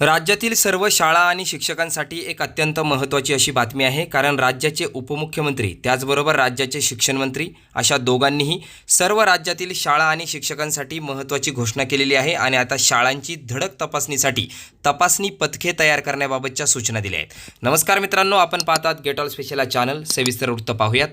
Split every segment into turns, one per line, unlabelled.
राज्यातील सर्व शाळा आणि शिक्षकांसाठी एक अत्यंत महत्त्वाची अशी बातमी आहे. कारण राज्याचे उपमुख्यमंत्री त्याचबरोबर राज्याचे शिक्षणमंत्री अशा दोघांनीही सर्व राज्यातील शाळा आणि शिक्षकांसाठी महत्त्वाची घोषणा केलेली आहे आणि आता शाळांची धडक तपासणीसाठी तपासणी पथके तयार करण्याबाबतच्या सूचना दिल्या आहेत. नमस्कार मित्रांनो आपण पाहतात गेट ऑल स्पेशल चॅनल सविस्तर वृत्त पाहूयात.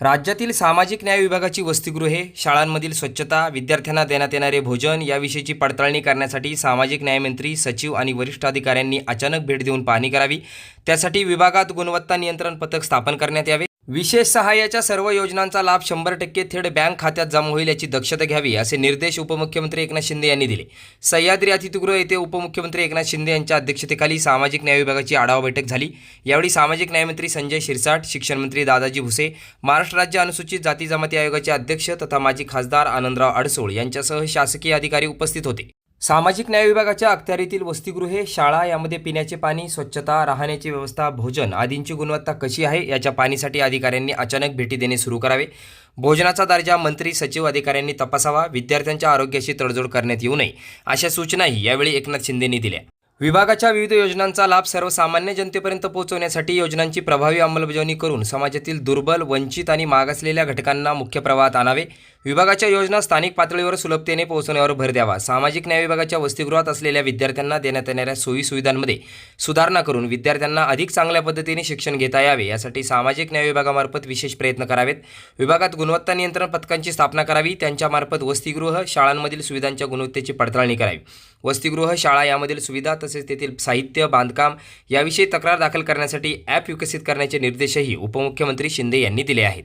राज्यातील सामाजिक न्याय विभागाची वसतिगृहे शाळांमधील स्वच्छता विद्यार्थ्यांना देण्यात येणारे भोजन याविषयीची पडताळणी करण्यासाठी सामाजिक न्यायमंत्री सचिव आणि वरिष्ठ अधिकाऱ्यांनी अचानक भेट देऊन पाहणी करावी. त्यासाठी विभागात गुणवत्ता नियंत्रण पथक स्थापन करण्यात यावे. विशेष सहाय्याच्या सर्व योजनांचा लाभ शंभर टक्के थेट बँक खात्यात जमा होईल याची दक्षता घ्यावी असे निर्देश उपमुख्यमंत्री एकनाथ शिंदे यांनी दिले. सह्याद्री अतिथीगृह येथे उपमुख्यमंत्री एकनाथ शिंदे यांच्या अध्यक्षतेखाली सामाजिक न्याय विभागाची आढावा बैठक झाली. यावेळी सामाजिक न्यायमंत्री संजय शिरसाट शिक्षण मंत्री दादाजी भुसे महाराष्ट्र राज्य अनुसूचित जाती जमाती आयोगाचे अध्यक्ष तथा माजी खासदार आनंदराव अडसोळ यांच्यासह शासकीय अधिकारी उपस्थित होते. सामाजिक न्याय विभागाच्या अखत्यारीतील वसतिगृहे शाळा यामध्ये पिण्याचे पाणी स्वच्छता राहण्याची व्यवस्था भोजन आदींची गुणवत्ता कशी आहे याच्या पाणीसाठी अधिकाऱ्यांनी अचानक भेटी देणे सुरू करावे. भोजनाचा दर्जा मंत्री सचिव अधिकाऱ्यांनी तपासावा. विद्यार्थ्यांच्या आरोग्याशी तडजोड करण्यात येऊ नये अशा सूचनाही यावेळी एकनाथ शिंदेंनी दिल्या. विभागाच्या विविध योजनांचा लाभ सर्वसामान्य जनतेपर्यंत पोहोचवण्यासाठी योजनांची प्रभावी अंमलबजावणी करून समाजातील दुर्बल वंचित आणि मागासलेल्या घटकांना मुख्य प्रवाहात आणावे. विभागाच्या योजना स्थानिक पातळीवर सुलभतेने पोहोचवण्यावर भर द्यावा. सामाजिक न्याय विभागाच्या वसतिगृहात असलेल्या विद्यार्थ्यांना देण्यात येणाऱ्या सोयी सुविधांमध्ये सुधारणा करून विद्यार्थ्यांना अधिक चांगल्या पद्धतीने शिक्षण घेता यावे यासाठी सामाजिक न्याय विभागामार्फत विशेष प्रयत्न करावेत. विभागात गुणवत्ता नियंत्रण पथकांची स्थापना करावी त्यांच्यामार्फत वसतिगृह शाळांमधील सुविधांच्या गुणवत्तेची पडताळणी करावी. वसतिगृह शाळा यामधील सुविधा तसेच तेथील साहित्य बांधकाम याविषयी तक्रार दाखल करण्यासाठी ॲप विकसित करण्याचे निर्देशही उपमुख्यमंत्री शिंदे यांनी दिले आहेत.